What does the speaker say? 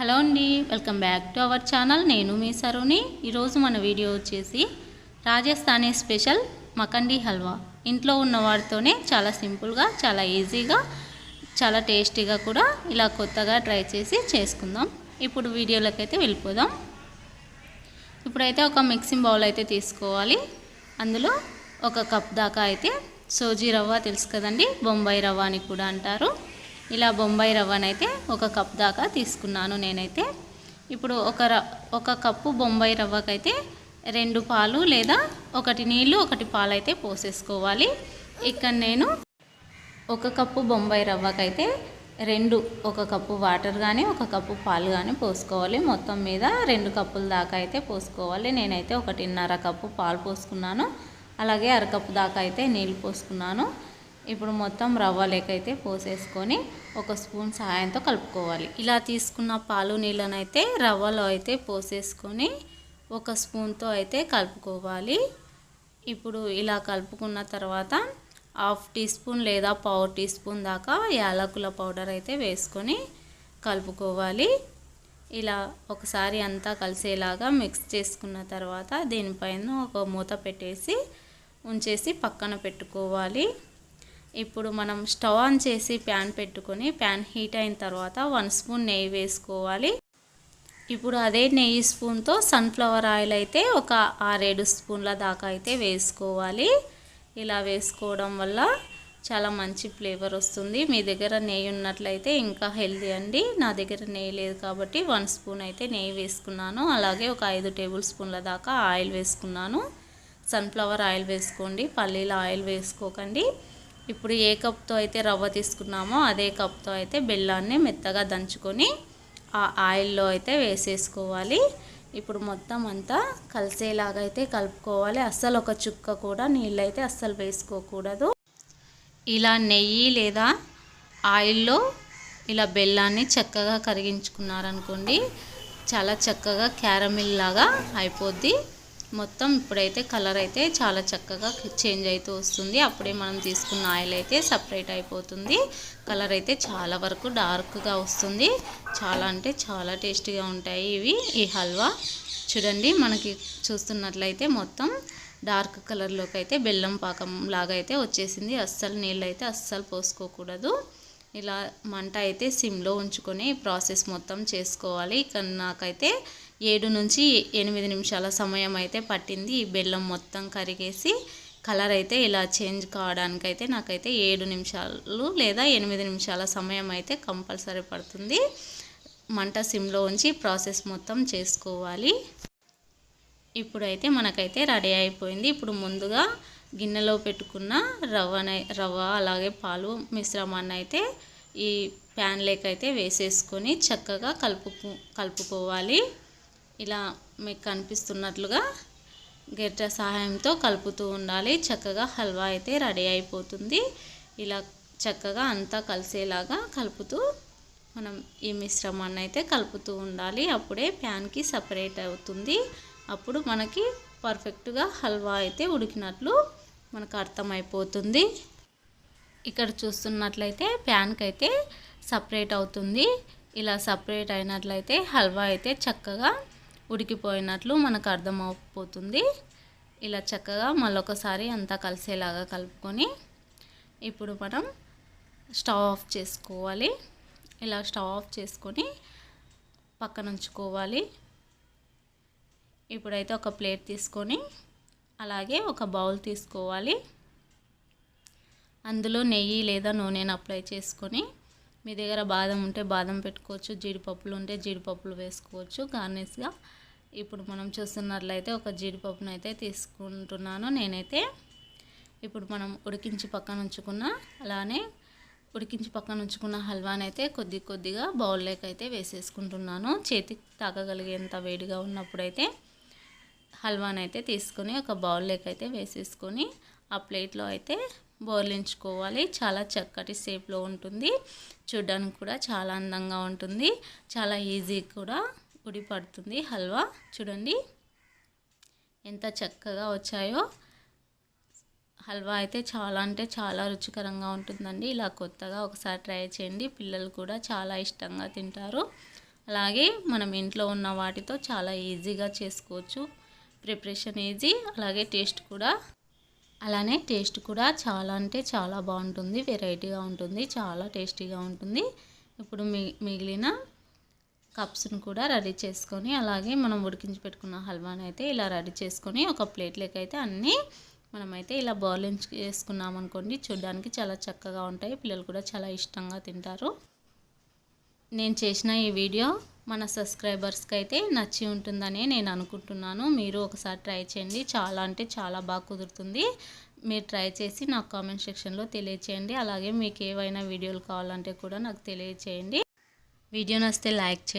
Hello అండి welcome back to our channel. నేను మీ సరుని. ఈరోజు మన వీడియో వచ్చేసి రాజస్థానీ స్పెషల్ మకండి హల్వా. ఇంట్లో ఉన్న వాటితోనే చాలా సింపుల్గా చాలా ఈజీగా చాలా టేస్టీగా కూడా ఇలా కొత్తగా ట్రై చేసి చేసుకుందాం. ఇప్పుడు వీడియోలోకి అయితే వెళ్ళిపోదాం. ఇప్పుడైతే ఒక మిక్సింగ్ బౌల్ అయితే తీసుకోవాలి. అందులో ఒక కప్ దాకా అయితే సోజీ రవ్వ తెలుసు కదండి బొంబాయి రవ్వ అని కూడా అంటారు. ఇలా బొంబాయి రవ్వనైతే ఒక కప్ దాకా తీసుకున్నాను నేనైతే. ఇప్పుడు ఒక ర ఒక కప్పు బొంబాయి రవ్వకైతే రెండు పాలు లేదా ఒకటి నీళ్ళు ఒకటి పాలు అయితే పోసేసుకోవాలి. ఇక్కడ నేను ఒక కప్పు బొంబాయి రవ్వకైతే రెండు ఒక కప్పు వాటర్ కానీ ఒక కప్పు పాలు కానీ పోసుకోవాలి. మొత్తం మీద రెండు కప్పుల దాకా అయితే పోసుకోవాలి. నేనైతే ఒకటిన్నర కప్పు పాలు పోసుకున్నాను. అలాగే అరకప్పు దాకా అయితే నీళ్ళు పోసుకున్నాను. ఇప్పుడు మొత్తం రవ్వ లేకైతే పోసేసుకొని ఒక స్పూన్ సహాయంతో కలుపుకోవాలి. ఇలా తీసుకున్న పాలు నీళ్ళనైతే రవ్వలో అయితే పోసేసుకొని ఒక స్పూన్తో అయితే కలుపుకోవాలి. ఇప్పుడు ఇలా కలుపుకున్న తర్వాత హాఫ్ టీ స్పూన్ లేదా పావు టీ స్పూన్ దాకా యాలకుల పౌడర్ అయితే వేసుకొని కలుపుకోవాలి. ఇలా ఒకసారి అంతా కలిసేలాగా మిక్స్ చేసుకున్న తర్వాత దీనిపైన ఒక మూత పెట్టేసి ఉంచేసి పక్కన పెట్టుకోవాలి. ఇప్పుడు మనం స్టవ్ ఆన్ చేసి ప్యాన్ పెట్టుకొని ప్యాన్ హీట్ అయిన తర్వాత వన్ స్పూన్ నెయ్యి వేసుకోవాలి. ఇప్పుడు అదే నెయ్యి స్పూన్తో సన్ఫ్లవర్ ఆయిల్ అయితే ఒక ఆరేడు స్పూన్ల దాకా అయితే వేసుకోవాలి. ఇలా వేసుకోవడం వల్ల చాలా మంచి ఫ్లేవర్ వస్తుంది. మీ దగ్గర నెయ్యి ఉన్నట్లయితే ఇంకా హెల్దీ అండి. నా దగ్గర నెయ్యి లేదు కాబట్టి వన్ స్పూన్ అయితే నెయ్యి వేసుకున్నాను. అలాగే ఒక ఐదు టేబుల్ స్పూన్ల దాకా ఆయిల్ వేసుకున్నాను. సన్ఫ్లవర్ ఆయిల్ వేసుకోండి. పల్లీల ఆయిల్ వేసుకోకండి. ఇప్పుడు ఏ కప్తో అయితే రవ్వ తీసుకున్నామో అదే కప్తో అయితే బెల్లాన్ని మెత్తగా దంచుకొని ఆ ఆయిల్లో అయితే వేసేసుకోవాలి. ఇప్పుడు మొత్తం అంతా కలిసేలాగా అయితే కలుపుకోవాలి. అస్సలు ఒక చుక్క కూడా నీళ్ళు అయితే అస్సలు వేసుకోకూడదు. ఇలా నెయ్యి లేదా ఆయిల్లో ఇలా బెల్లాన్ని చక్కగా కరిగించుకున్నారనుకోండి చాలా చక్కగా క్యారమిల్ లాగా అయిపోద్ది. మొత్తం ఇప్పుడైతే కలర్ అయితే చాలా చక్కగా చేంజ్ అవుతూ వస్తుంది. అప్పుడే మనం తీసుకున్న ఆయిల్ అయితే సపరేట్ అయిపోతుంది. కలర్ అయితే చాలా వరకు డార్క్గా వస్తుంది. చాలా అంటే చాలా టేస్టీగా ఉంటాయి ఇవి. ఈ హల్వా చూడండి మనకి చూస్తున్నట్లయితే మొత్తం డార్క్ కలర్లోకి అయితే బెల్లం పాకం లాగా అయితే వచ్చేసింది. అస్సలు నీళ్ళు అయితే అస్సలు పోసుకోకూడదు. ఇలా మంట అయితే సిమ్లో ఉంచుకొని ప్రాసెస్ మొత్తం చేసుకోవాలి. ఇక్కడ నాకైతే ఏడు నుంచి ఎనిమిది నిమిషాల సమయం అయితే పట్టింది. ఈ బెల్లం మొత్తం కరిగేసి కలర్ అయితే ఇలా చేంజ్ కావడానికైతే నాకైతే ఏడు నిమిషాలు లేదా ఎనిమిది నిమిషాల సమయం అయితే కంపల్సరీ పడుతుంది. మంట సిమ్లో ఉంచి ప్రాసెస్ మొత్తం చేసుకోవాలి. ఇప్పుడైతే మనకైతే రెడీ అయిపోయింది. ఇప్పుడు ముందుగా గిన్నెలో పెట్టుకున్న రవ్వ రవ్వ అలాగే పాలు మిశ్రమాన్ని అయితే ఈ ప్యాన్ అయితే వేసేసుకొని చక్కగా కలుపుకు కలుపుకోవాలి. ఇలా మీకు కనిపిస్తున్నట్లుగా గెట్ట సహాయంతో కలుపుతూ ఉండాలి. చక్కగా హల్వా అయితే రెడీ అయిపోతుంది. ఇలా చక్కగా అంతా కలిసేలాగా కలుపుతూ మనం ఈ మిశ్రమాన్ని అయితే కలుపుతూ ఉండాలి. అప్పుడే ప్యాన్కి సపరేట్ అవుతుంది. అప్పుడు మనకి పర్ఫెక్ట్గా హల్వా అయితే ఉడికినట్లు మనకు అర్థమైపోతుంది. ఇక్కడ చూస్తున్నట్లయితే ప్యాన్కి అయితే సపరేట్ అవుతుంది. ఇలా సపరేట్ అయినట్లయితే హల్వా అయితే చక్కగా ఉడికిపోయినట్లు మనకు అర్థమైపోతుంది ఇలా చక్కగా మళ్ళొకసారి అంతా కలిసేలాగా కలుపుకొని ఇప్పుడు మనం స్టవ్ ఆఫ్ చేసుకోవాలి. ఇలా స్టవ్ ఆఫ్ చేసుకొని పక్కన ఉంచుకోవాలి ఇప్పుడైతే ఒక ప్లేట్ తీసుకొని అలాగే ఒక బౌల్ తీసుకోవాలి. అందులో నెయ్యి లేదా నూనెను అప్లై చేసుకొని మీ దగ్గర బాదం ఉంటే బాదం పెట్టుకోవచ్చు జీడిపప్పులు ఉంటే జీడిపప్పులు వేసుకోవచ్చు గార్నిష్గా ఇప్పుడు మనం చూస్తున్నట్లయితే ఒక జీడిపప్పును అయితే తీసుకుంటున్నాను నేనైతే. ఇప్పుడు మనం ఉడికించి పక్కన ఉంచుకున్న అలానే ఉడికించి పక్కన ఉంచుకున్న హల్వాని అయితే కొద్ది కొద్దిగా బౌల్లోకి అయితే వేసేసుకుంటున్నాను. చేతికి తాగగలిగేంత వేడిగా ఉన్నప్పుడైతే హల్వాని అయితే తీసుకొని ఒక బౌల్లోకి అయితే వేసేసుకొని ఆ ప్లేట్లో అయితే బోర్లించుకోవాలి చాలా చక్కటి షేప్లో ఉంటుంది. చూడడానికి కూడా చాలా అందంగా ఉంటుంది. చాలా ఈజీ కూడా పొడి పడుతుంది. హల్వా చూడండి. ఎంత చక్కగా వచ్చాయో. హల్వా అయితే చాలా అంటే చాలా రుచికరంగా ఉంటుందండి. ఇలా కొత్తగా ఒకసారి ట్రై చేయండి. పిల్లలు కూడా చాలా ఇష్టంగా తింటారు. అలాగే మనం ఇంట్లో ఉన్న వాటితో చాలా ఈజీగా చేసుకోవచ్చు. ప్రిపరేషన్ ఈజీ అలాగే టేస్ట్ కూడా. అలానే టేస్ట్ కూడా చాలా అంటే చాలా బాగుంటుంది. వెరైటీగా ఉంటుంది. చాలా టేస్టీగా ఉంటుంది. ఇప్పుడు మి మిగిలిన కప్స్ను కూడా రెడీ చేసుకొని అలాగే మనం ఉడికించి పెట్టుకున్న హల్వాని అయితే ఇలా రెడీ చేసుకొని ఒక ప్లేట్లోకి అయితే అన్నీ మనమైతే ఇలా బౌలింగ్ చేసుకున్నాం అనుకోండి. చాలా చక్కగా ఉంటాయి. పిల్లలు కూడా చాలా ఇష్టంగా తింటారు. నేను చేసిన ఈ వీడియో మన సబ్స్క్రైబర్స్కి అయితే నచ్చి ఉంటుందని నేను అనుకుంటున్నాను. మీరు ఒకసారి ట్రై చేయండి. చాలా అంటే చాలా బాగా కుదురుతుంది. మీరు ట్రై చేసి నాకు కామెంట్ సెక్షన్లో తెలియచేయండి. అలాగే మీకు ఏవైనా వీడియోలు కావాలంటే కూడా నాకు తెలియచేయండి. వీడియో నచ్చితే లైక్ చేయండి.